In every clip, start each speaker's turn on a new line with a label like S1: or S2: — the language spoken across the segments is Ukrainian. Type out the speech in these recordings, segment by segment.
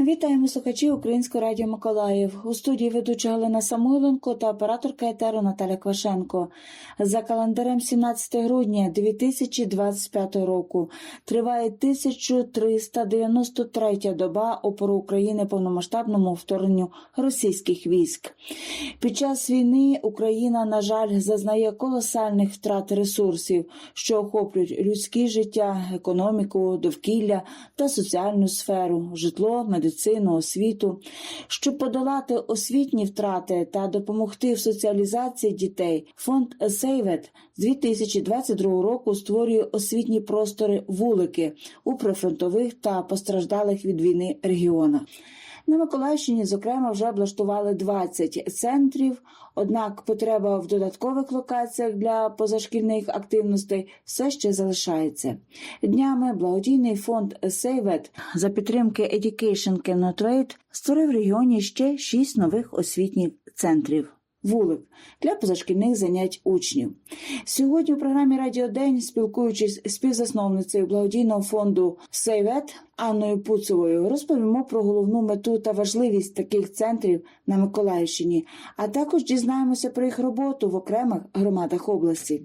S1: Вітаємо слухачів Українського радіо Миколаїв. У студії ведуча Галина Самойленко та операторка етеру Наталя Квашенко. За календарем 17 грудня 2025 року триває 1393 доба опору України повномасштабному вторгненню російських військ. Під час війни Україна, на жаль, зазнає колосальних втрат ресурсів, що охоплюють людське життя, економіку, довкілля та соціальну сферу, житло, медицину, освіту. Щоб подолати освітні втрати та допомогти в соціалізації дітей, фонд Сейвет з 2022 року створює освітні простори вулики у прифронтових та постраждалих від війни регіонах. На Миколаївщині, зокрема, вже облаштували 20 центрів. Однак потреба в додаткових локаціях для позашкільних активностей все ще залишається. Днями благодійний фонд Сейвет за підтримки Education Cannot Wait створив в регіоні ще 6 нових освітніх центрів. Вулик для позашкільних занять учнів. Сьогодні у програмі Радіо День, спілкуючись з співзасновницею благодійного фонду Сейвет Анною Пуцевою, розповімо про головну мету та важливість таких центрів на Миколаївщині, а також дізнаємося про їх роботу в окремих громадах області.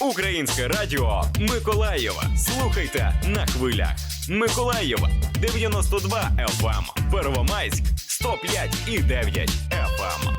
S2: Українське радіо Миколаєва. Слухайте на хвилях. Миколаєва 92 FM, Первомайськ 105 і 9 FM.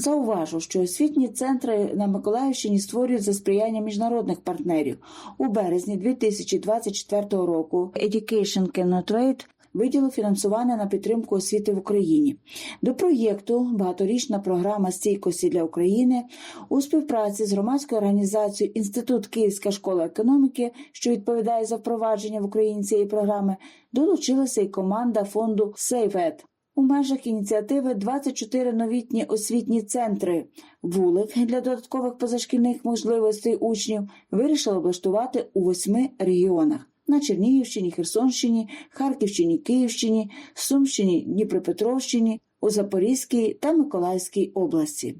S1: Зауважу, що освітні центри на Миколаївщині створюють за сприяння міжнародних партнерів. У березні 2024 року Education Cannot Wait виділив фінансування на підтримку освіти в Україні. До проєкту багаторічна програма стійкості для України у співпраці з громадською організацією Інститут Київська школа економіки, що відповідає за впровадження в Україні цієї програми, долучилася і команда фонду SaveEd. У межах ініціативи 24 новітні освітні центри. Вулик для додаткових позашкільних можливостей учнів вирішили облаштувати у восьми регіонах на Чернігівщині, Херсонщині, Харківщині, Київщині, Сумщині, Дніпропетровщині, у Запорізькій та Миколаївській області.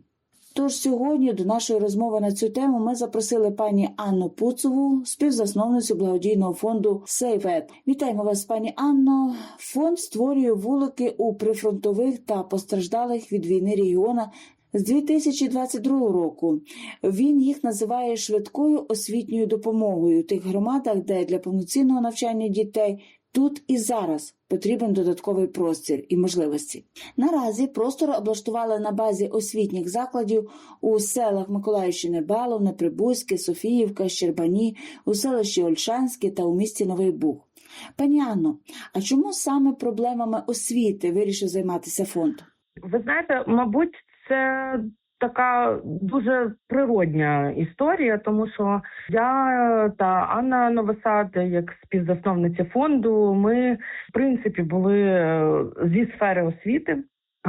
S1: Тож сьогодні до нашої розмови на цю тему ми запросили пані Анну Пуцову, співзасновницю благодійного фонду SaveEd. Вітаємо вас, пані Анно. Фонд створює вулики у прифронтових та постраждалих від війни регіонах з 2022 року. Він їх називає швидкою освітньою допомогою у тих громадах, де для повноцінного навчання дітей тут і зараз потрібен додатковий простір і можливості. Наразі простори облаштували на базі освітніх закладів у селах Миколаївщини Баловне, Прибузьке, Софіївка, Щербані, у селищі Ольшанське та у місті Новий Буг. Пані Анно, а чому саме проблемами освіти вирішив займатися фонд?
S3: Ви знаєте, мабуть, це така дуже природня історія, тому що я та Анна Новосад, як співзасновниця фонду, ми в принципі були е, зі сфери освіти.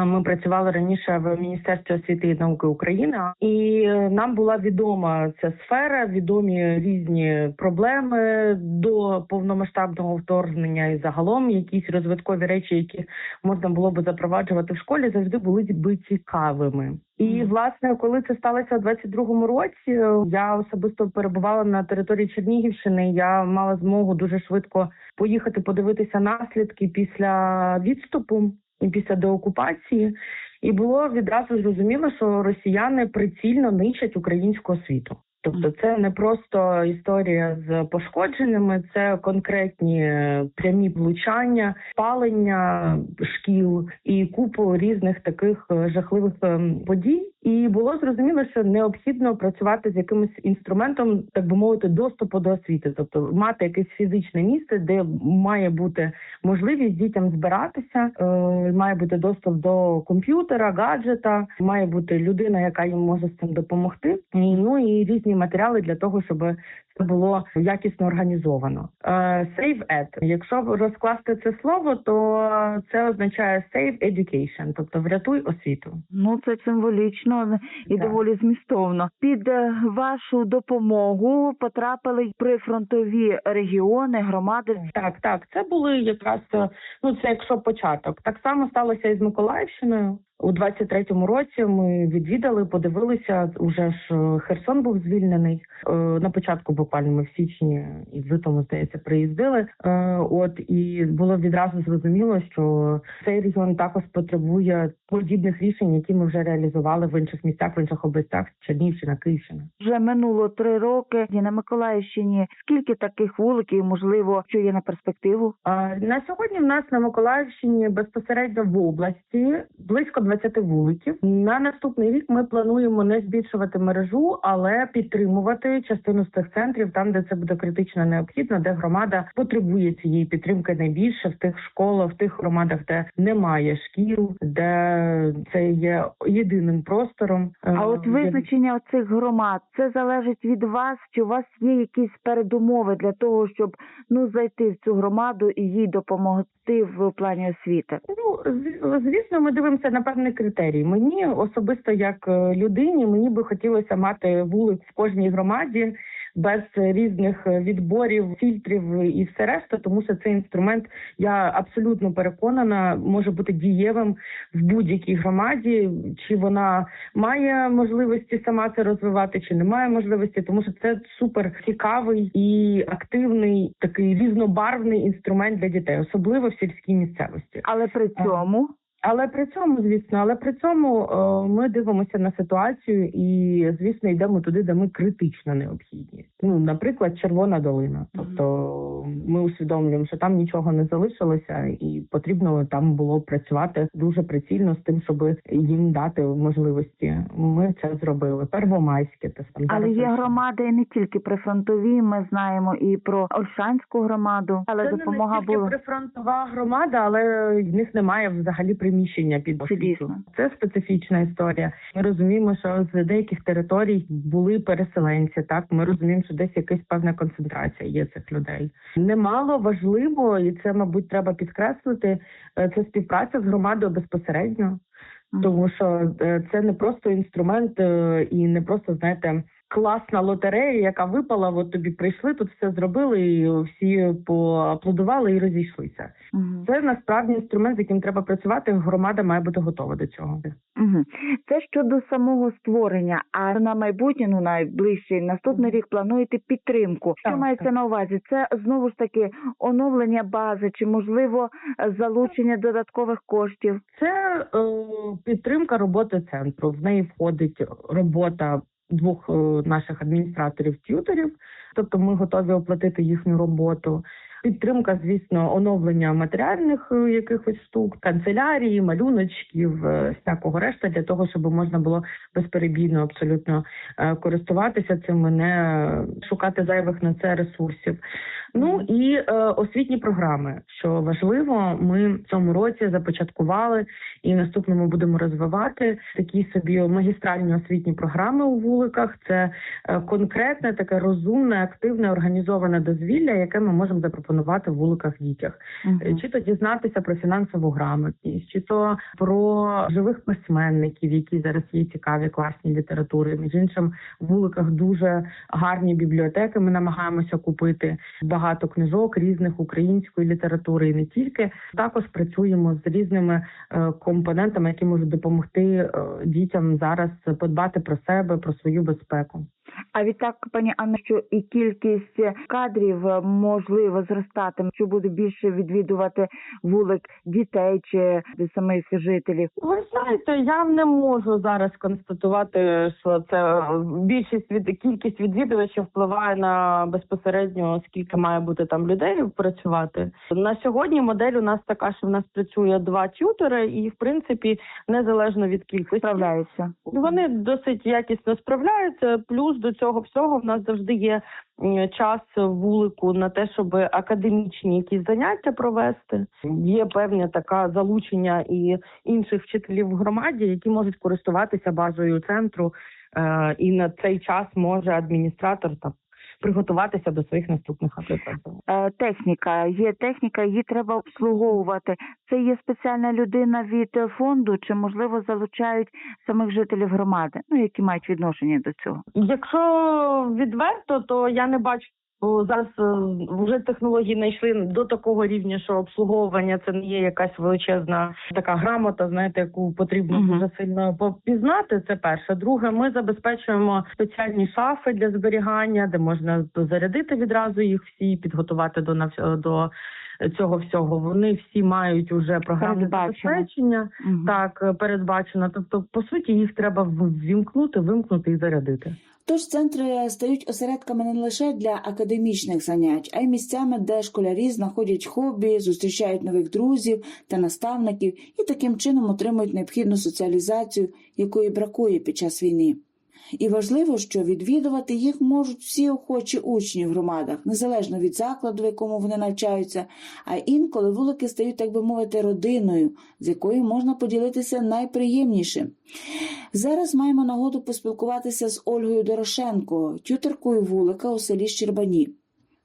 S3: Ми працювали раніше в Міністерстві освіти і науки України, і нам була відома ця сфера, відомі різні проблеми до повномасштабного вторгнення і загалом якісь розвиткові речі, які можна було би запроваджувати в школі, завжди були би цікавими. І власне, коли це сталося у 22-му році, я особисто перебувала на території Чернігівщини. Я мала змогу дуже швидко поїхати подивитися наслідки після відступу після деокупації, і було відразу зрозуміло, що росіяни прицільно нищать українську освіту. Тобто, це не просто історія з пошкодженнями, це конкретні е, прямі влучання, палення шкіл і купу різних таких е, жахливих ем, подій. І було зрозуміло, що необхідно працювати з якимось інструментом, так би мовити, доступу до освіти, тобто мати якесь фізичне місце, де має бути можливість дітям збиратися, е, має бути доступ до комп'ютера, гаджета, має бути людина, яка їм може з цим допомогти. Ну і різні матеріали для того, щоб це було якісно організовано. Е, Save Ed. Якщо розкласти це слово, то це означає Save Education, тобто врятуй освіту.
S1: Ну, це символічно і
S3: Так.
S1: доволі змістовно. Під е, вашу допомогу потрапили прифронтові регіони, громади.
S3: Так, так, це були якраз е, ну це якщо початок. Так само сталося і з Миколаївщиною. У 23-му році ми відвідали, подивилися. Уже ж е, Херсон був звільнений. Е, На початку буквально ми в січні і в лютому, здається, приїздили. Е, От і було відразу зрозуміло, що цей регіон також потребує подібних рішень, які ми вже реалізували в інших місцях, в інших областях Чернігівщина, Київщина.
S4: Вже минуло три роки. І на Миколаївщині скільки таких вуликів, можливо, що є на перспективу?
S3: А, На сьогодні в нас на Миколаївщині безпосередньо в області близько 20 вуликів. На наступний рік ми плануємо не збільшувати мережу, але підтримувати частину з цих центрів там, де це буде критично необхідно, де громада потребує цієї підтримки найбільше в тих школах, в тих громадах, де немає шкіл, де це є єдиним простором.
S4: А от
S3: Е,
S4: визначення цих громад це залежить від вас, чи у вас є якісь передумови для того, щоб ну зайти в цю громаду і їй допомогти в плані освіти?
S3: Ну, звісно, ми дивимося на певний критерій. Мені особисто, як е, людині, мені би хотілося мати вулик в кожній громаді без різних е, відборів, фільтрів і все решта, тому що цей інструмент, я абсолютно переконана, може бути дієвим в будь-якій громаді, чи вона має можливості сама це розвивати, чи не має можливості, тому що це супер цікавий і активний, такий різнобарвний інструмент для дітей, особливо в сільській місцевості.
S4: Але при цьому
S3: Але при цьому, звісно, але при цьому е, ми дивимося на ситуацію і, звісно, йдемо туди, де ми критично необхідні. Ну, наприклад, Червона долина. Тобто ми усвідомлюємо, що там нічого не залишилося, і потрібно там було працювати дуже прицільно з тим, щоб їм дати можливості. Ми це зробили. Первомайське те саме.
S4: але є громади не тільки прифронтові. Ми знаємо і про Ольшанську громаду, але
S3: це
S4: допомога
S3: не тільки
S4: була.
S3: прифронтова громада, але в них немає взагалі приміщення під освіту. Це специфічна історія. Ми розуміємо, що з деяких територій були переселенці. Так ми розуміємо, що десь якась певна концентрація є цих людей. Немало важливо, і це, мабуть, треба підкреслити. е, Це співпраця з громадою безпосередньо. Тому що е, це не просто інструмент е, і не просто знаєте. Класна лотерея, яка випала, от тобі прийшли, тут все зробили, і всі поаплодували і розійшлися.
S4: Мгм.
S3: Це насправді інструмент, з яким треба працювати. Громада має бути готова до цього.
S4: Мгм. Це щодо самого створення. А на майбутнє, ну найближчий наступний рік плануєте підтримку. Що
S3: Так,
S4: мається
S3: так.
S4: на увазі? Це знову ж таки оновлення бази, чи можливо залучення додаткових коштів?
S3: Це е, підтримка роботи центру. В неї входить робота двох е, наших адміністраторів-т'юторів, тобто ми готові оплатити їхню роботу. Підтримка, звісно, оновлення матеріальних е, якихось штук, канцелярії, малюночків, е, всякого решта для того, щоб можна було безперебійно абсолютно користуватися цим, не шукати зайвих на це ресурсів. Ну і е, освітні програми, що важливо, ми в цьому році започаткували і в наступному будемо розвивати такі собі магістральні освітні програми у вуликах. Це е, конкретне, таке розумне, активне, організоване дозвілля, яке ми можемо запропонувати в вуликах дітях. Е, Чи то дізнатися про фінансову грамотність, чи то про живих письменників, які зараз є цікаві, класні літератури. Між іншим, в вуликах дуже гарні бібліотеки. Ми намагаємося купити багато книжок різних української літератури і не тільки. Також працюємо з різними е, компонентами, які можуть допомогти е, дітям зараз подбати про себе, про свою безпеку.
S4: А відтак, пані Анна, що і кількість кадрів е, можливо зростатиме, що буде більше відвідувати вулик дітей чи самих жителів.
S3: Ви знаєте, я не можу зараз констатувати, що це більшість від кількість відвідувачів впливає на безпосередньо скільки має бути там людей працювати. На сьогодні модель у нас така, що в нас працює два тютери, і в принципі незалежно від кількості
S4: Справляються.
S3: вони досить якісно справляються. Плюс до цього всього в нас завжди є час вулику на те, щоб академічні якісь заняття провести. Є певне така залучення і інших вчителів в громаді, які можуть користуватися базою центру. Е, і на цей час може адміністратор там приготуватися до своїх наступних апlikацій.
S4: Е, Техніка є техніка, її треба обслуговувати. Це є спеціальна людина від фонду, чи можливо залучають самих жителів громади, ну які мають відношення до цього.
S3: Якщо відверто, то я не бачу Бо зараз е, вже технології знайшли до такого рівня, що обслуговування це не є якась величезна така грамота, знаєте, яку потрібно дуже сильно попізнати. Це перше. Друге, ми забезпечуємо спеціальні шафи для зберігання, де можна зарядити відразу їх всі, підготувати до до цього всього. Вони всі мають уже програмне забезпечення.
S1: Мгм.
S3: Так, е, передбачено. Тобто, по суті, їх треба ввімкнути, вимкнути і зарядити.
S1: Тож центри стають осередками не лише для академічних занять, а й місцями, де школярі знаходять хобі, зустрічають нових друзів та наставників і таким чином отримують необхідну соціалізацію, якої бракує під час війни. І важливо, що відвідувати їх можуть всі охочі учні в громадах, незалежно від закладу, в якому вони навчаються, а інколи вулики стають, так би мовити, родиною, з якою можна поділитися найприємнішим. Зараз маємо нагоду поспілкуватися з Ольгою Дорошенко, тютеркою вулика у селі Щербані.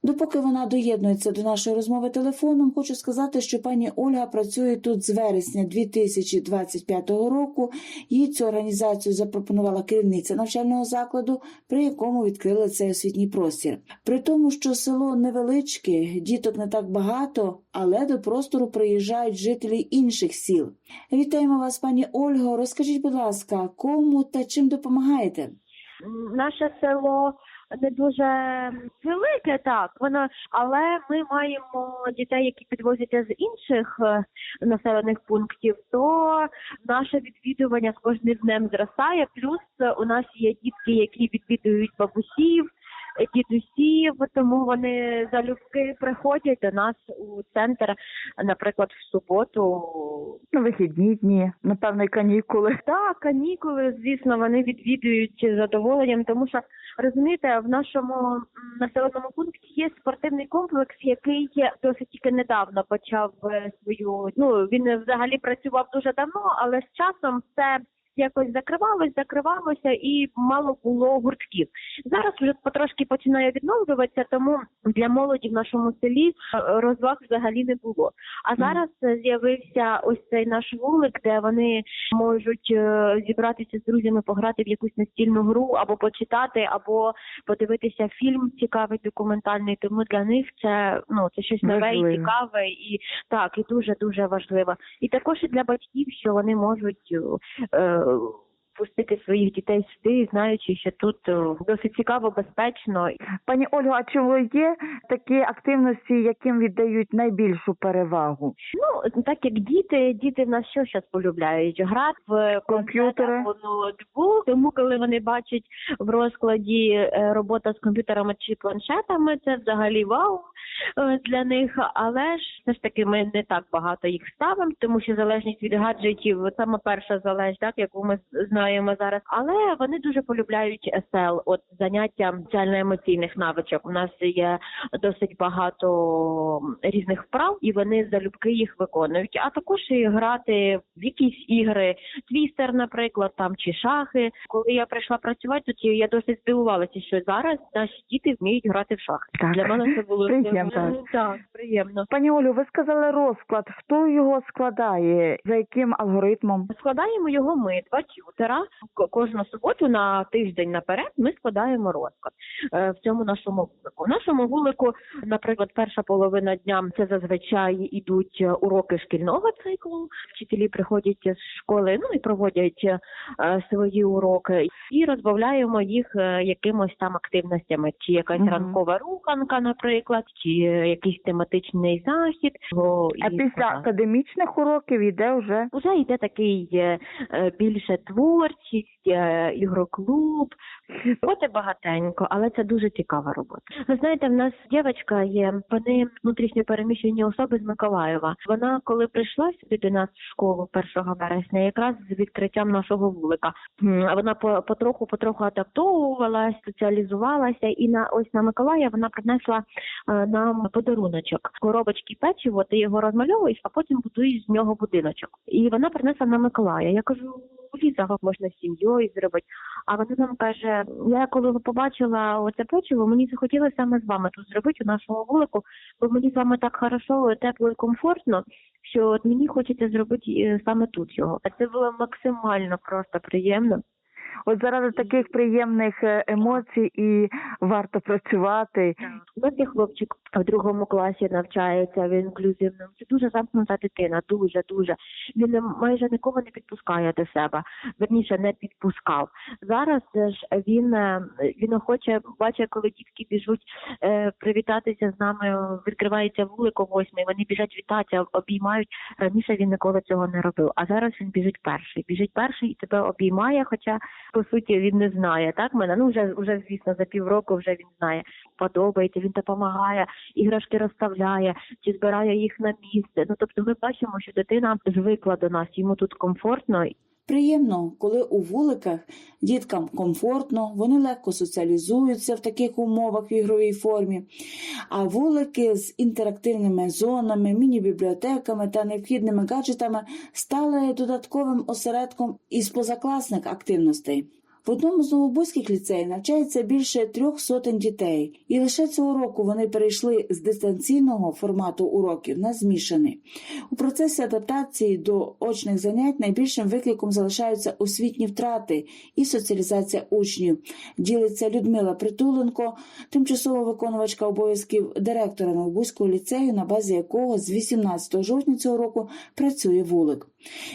S1: Допоки вона доєднується до нашої розмови телефоном, хочу сказати, що пані Ольга працює тут з вересня 2025 року. Їй цю організацію запропонувала керівниця навчального закладу, при якому відкрили цей освітній простір. При тому, що село невеличке, діток не так багато, але до простору приїжджають жителі інших сіл. Вітаємо вас, пані Ольго. Розкажіть, будь ласка, кому та чим допомагаєте?
S5: Наше село не дуже велике, так воно, але ми маємо дітей, які підвозяться з інших е, населених пунктів. То наше відвідування з кожним днем зростає. Плюс у нас є дітки, які відвідують бабусів, дідусів, тому вони залюбки приходять до нас у центр, наприклад, в суботу
S4: На вихідні дні, напевно, канікули.
S5: Так, канікули, звісно, вони відвідують з задоволенням, тому що розумієте, в нашому населеному пункті є спортивний комплекс, який досить тільки недавно почав е, свою. Ну він взагалі працював дуже давно, але з часом все. Якось закривалось, закривалося і мало було гуртків. Зараз вже потрошки починає відновлюватися, тому для молоді в нашому селі е, розваг взагалі не було. А зараз з'явився ось цей наш вулик, де вони можуть е, зібратися з друзями, пограти в якусь настільну гру, або почитати, або подивитися фільм цікавий, документальний. Тому для них це ну це щось нове і цікаве, і так, і дуже дуже важливо. І також і для батьків, що вони можуть. Е, oh Пустити своїх дітей сюди, знаючи, що тут е, досить цікаво, безпечно
S4: Пані Ольго, а чи є такі активності, яким віддають найбільшу перевагу?
S5: Ну, так як діти, діти в нас що зараз полюбляють? Грати в
S4: Комп'ютери.
S5: ноутбук. Тому коли вони бачать в розкладі е, робота з комп'ютерами чи планшетами, це взагалі вау е, для них. Але ж все ж таки ми не так багато їх ставимо, тому що залежність від гаджетів саме перша залежність, так яку ми знаємо зараз. Але вони дуже полюбляють СЛ, от заняття соціально-емоційних навичок. У нас є досить багато різних вправ, і вони залюбки їх виконують. А також і грати в якісь ігри, твістер, наприклад, там чи шахи. Коли я прийшла працювати тут, я досить здивувалася, що зараз наші діти вміють грати в шахи.
S4: Так.
S5: Для мене це було
S4: Приємно.
S5: так, приємно.
S4: Пані Олю, ви сказали розклад. Хто його складає? За яким алгоритмом?
S5: Складаємо його ми, два тютера. К- Кожну суботу на тиждень наперед ми складаємо розклад е, в цьому нашому вулику. В нашому вулику, наприклад, перша половина дня це зазвичай ідуть е, уроки шкільного циклу. Вчителі приходять з школи, ну і проводять е, свої уроки, і розбавляємо їх якимось там активностями, чи якась
S4: Мгм.
S5: ранкова руханка, наприклад, чи якийсь тематичний захід. О,
S4: А
S5: і
S4: після
S5: так.
S4: академічних уроків йде вже
S5: Уже йде такий більше творчість, е, ігроклуб. Роботи багатенько, але це дуже цікава робота. Ви знаєте, в нас дівчинка є, вони внутрішньо переміщені особи з Миколаєва. Вона, коли прийшла сюди до нас в школу 1 вересня, якраз з відкриттям нашого вулика, вона по- потроху потроху адаптовувалась, соціалізувалася, і на ось на Миколая вона принесла е, нам подаруночок. Коробочки печиво, ти його розмальовуєш, а потім будуєш з нього будиночок. І вона принесла на Миколая. Я кажу, Ліза, загал можна з сім'єю зробити. А вона нам каже: я коли побачила оце печиво, мені захотілося саме з вами тут зробити у нашому вулику, бо мені з вами так хорошо, тепло і комфортно, що от мені хочеться зробити е, саме тут його. А це було максимально просто приємно.
S4: От заради таких приємних е, емоцій і варто працювати.
S5: У хлопчик в другому класі навчається в інклюзивному. Це дуже замкнута дитина, дуже дуже. Він майже нікого не підпускає до себе. Верніше не підпускав. Зараз ж він е, він охоче бачить, коли дітки біжуть е, привітатися з нами. Відкривається вулик о восьмій. Вони біжать вітатися, обіймають. Раніше він ніколи цього не робив. А зараз він біжить перший. Біжить перший і тебе обіймає. Хоча по суті він не знає. Так мене ну вже вже звісно за півроку вже він знає. Подобається, він допомагає, іграшки розставляє чи збирає їх на місце. Ну тобто, ми бачимо, що дитина звикла до нас, йому тут комфортно.
S1: Приємно, коли у вуликах діткам комфортно, вони легко соціалізуються в таких умовах в ігровій формі. А вулики з інтерактивними зонами, міні-бібліотеками та необхідними гаджетами стали додатковим осередком із позакласних активностей. В одному з новобузьких ліцеїв навчається більше трьох сотень дітей, і лише цього року вони перейшли з дистанційного формату уроків на змішаний. У процесі адаптації до очних занять найбільшим викликом залишаються освітні втрати і соціалізація учнів. Ділиться Людмила Притуленко, тимчасова виконувачка обов'язків директора Новобузького ліцею, на базі якого з 18 жовтня цього року працює вулик.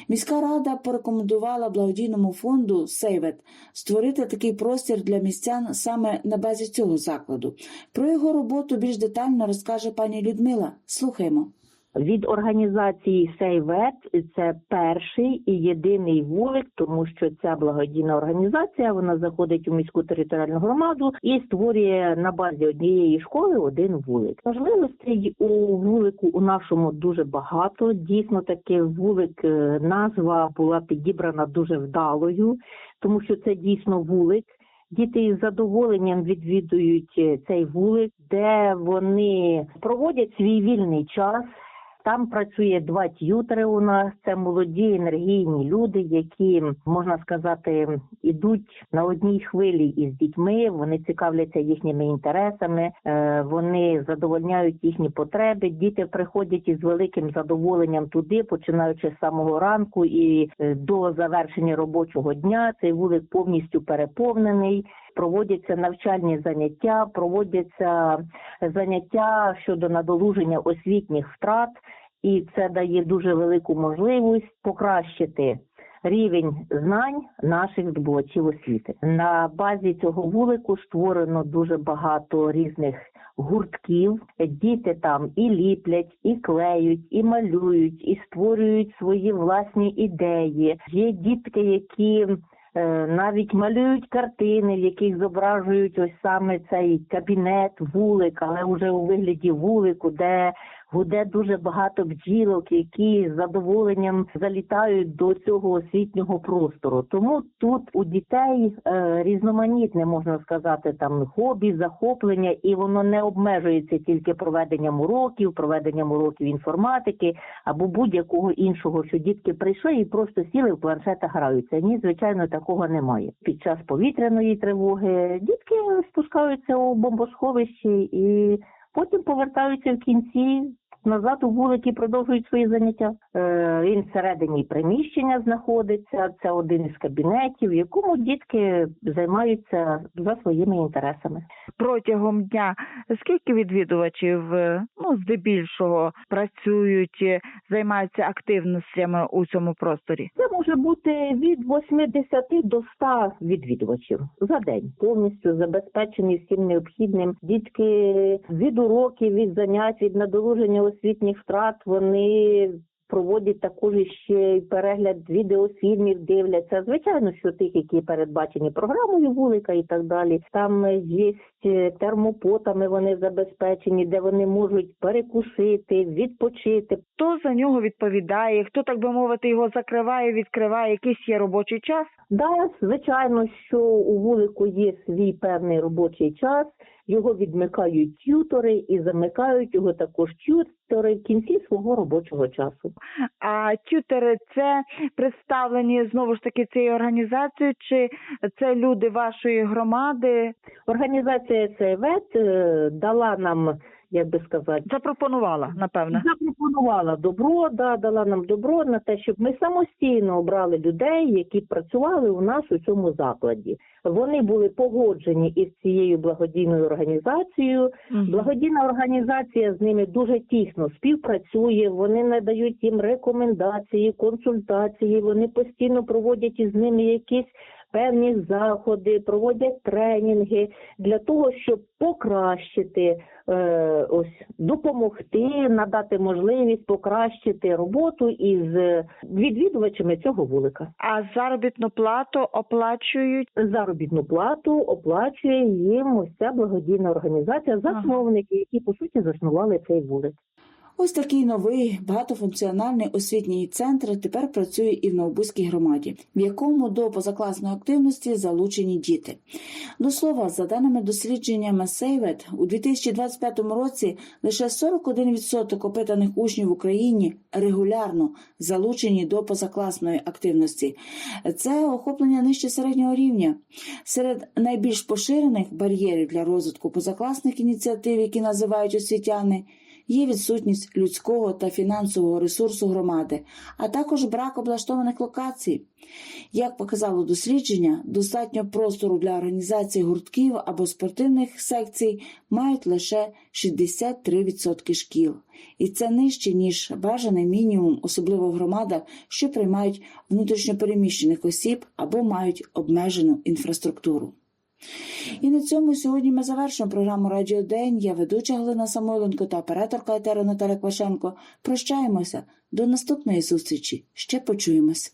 S1: Міська рада порекомендувала благодійному фонду Сейвет створити такий простір для містян саме на базі цього закладу. Про його роботу більш детально розкаже пані Людмила. Слухаємо.
S6: Від організації Сейвет це перший і єдиний вулик, тому що ця благодійна організація вона заходить у міську територіальну громаду і створює на базі однієї школи один вулик. Можливостей у вулику у нашому дуже багато. Дійсно, таки вулик е, назва була підібрана дуже вдалою, тому що це дійсно вулик. Діти із задоволенням відвідують е, цей вулик, де вони проводять свій вільний час. Там працює два т'ютери у нас. Це молоді енергійні люди, які можна сказати ідуть на одній хвилі із дітьми. Вони цікавляться їхніми інтересами, е, вони задовольняють їхні потреби. Діти приходять із великим задоволенням туди, починаючи з самого ранку і е, до завершення робочого дня. Цей вулик повністю переповнений. Проводяться навчальні заняття, проводяться заняття щодо надолуження освітніх втрат, і це дає дуже велику можливість покращити рівень знань наших здобувачів освіти. На базі цього вулику створено дуже багато різних гуртків. Діти там і ліплять, і клеють, і малюють, і створюють свої власні ідеї. Є дітки, які навіть малюють картини, в яких зображують ось саме цей кабінет, вулик, але вже у вигляді вулику, де гуде дуже багато бджілок, які з задоволенням залітають до цього освітнього простору. Тому тут у дітей е, різноманітне можна сказати там хобі, захоплення, і воно не обмежується тільки проведенням уроків, проведенням уроків інформатики або будь-якого іншого, що дітки прийшли і просто сіли в планшетах граються. Ні, звичайно, такого немає. Під час повітряної тривоги дітки спускаються у бомбосховищі і потім повертаються в кінці назад у вулик і продовжують свої заняття. Е, він всередині приміщення знаходиться. Це один із кабінетів, в якому дітки займаються за своїми інтересами.
S4: Протягом дня скільки відвідувачів е, ну здебільшого працюють, е, займаються активностями у цьому просторі?
S6: Це може бути від 80 до 100 відвідувачів за день, повністю забезпечені всім необхідним. Дітки від уроків, від занять, від надолуження освітніх втрат вони. Проводять також ще й перегляд відеофільмів, дивляться. Звичайно, що тих, які передбачені програмою вулика і так далі. Там є термопотами вони забезпечені, де вони можуть перекусити, відпочити.
S4: Хто за нього відповідає? Хто так би мовити його закриває, відкриває? Якийсь є робочий час?
S6: Да, звичайно, що у вулику є свій певний робочий час. Його відмикають тютори і замикають його також тютори в кінці свого робочого часу.
S4: А тютери це представлені знову ж таки цією організацією, чи це люди вашої громади?
S6: Організація ЦВЕТ е, дала нам як би сказати.
S4: Запропонувала, напевне.
S6: Запропонувала добро, да, дала нам добро на те, щоб ми самостійно обрали людей, які працювали у нас у цьому закладі. Вони були погоджені із цією благодійною організацією. Благодійна організація з ними дуже тісно співпрацює. Вони надають їм рекомендації, консультації. Вони постійно проводять із ними якісь певні заходи, проводять тренінги для того, щоб покращити е, ось допомогти, надати можливість покращити роботу із е, відвідувачами цього вулика.
S4: А заробітну плату оплачують
S6: Заробітну плату оплачує їм ось ця благодійна організація, засновники, які по суті заснували цей вулик.
S1: Ось такий новий багатофункціональний освітній центр тепер працює і в Новобузькій громаді, в якому до позакласної активності залучені діти. До слова, за даними дослідженнями Сейвет, у 2025 році лише 41% опитаних учнів в Україні регулярно залучені до позакласної активності. Це охоплення нижче середнього рівня. Серед найбільш поширених бар'єрів для розвитку позакласних ініціатив, які називають освітяни, є відсутність людського та фінансового ресурсу громади, а також брак облаштованих локацій. Як показало дослідження, достатньо простору для організації гуртків або спортивних секцій мають лише 63% шкіл. І це нижче, ніж бажаний мінімум, особливо в громадах, що приймають внутрішньопереміщених осіб або мають обмежену інфраструктуру. І на цьому сьогодні ми завершимо програму Радіо День. Я ведуча Галина Самойленко та операторка етера Наталя Квашенко. Прощаємося до наступної зустрічі. Ще почуємось.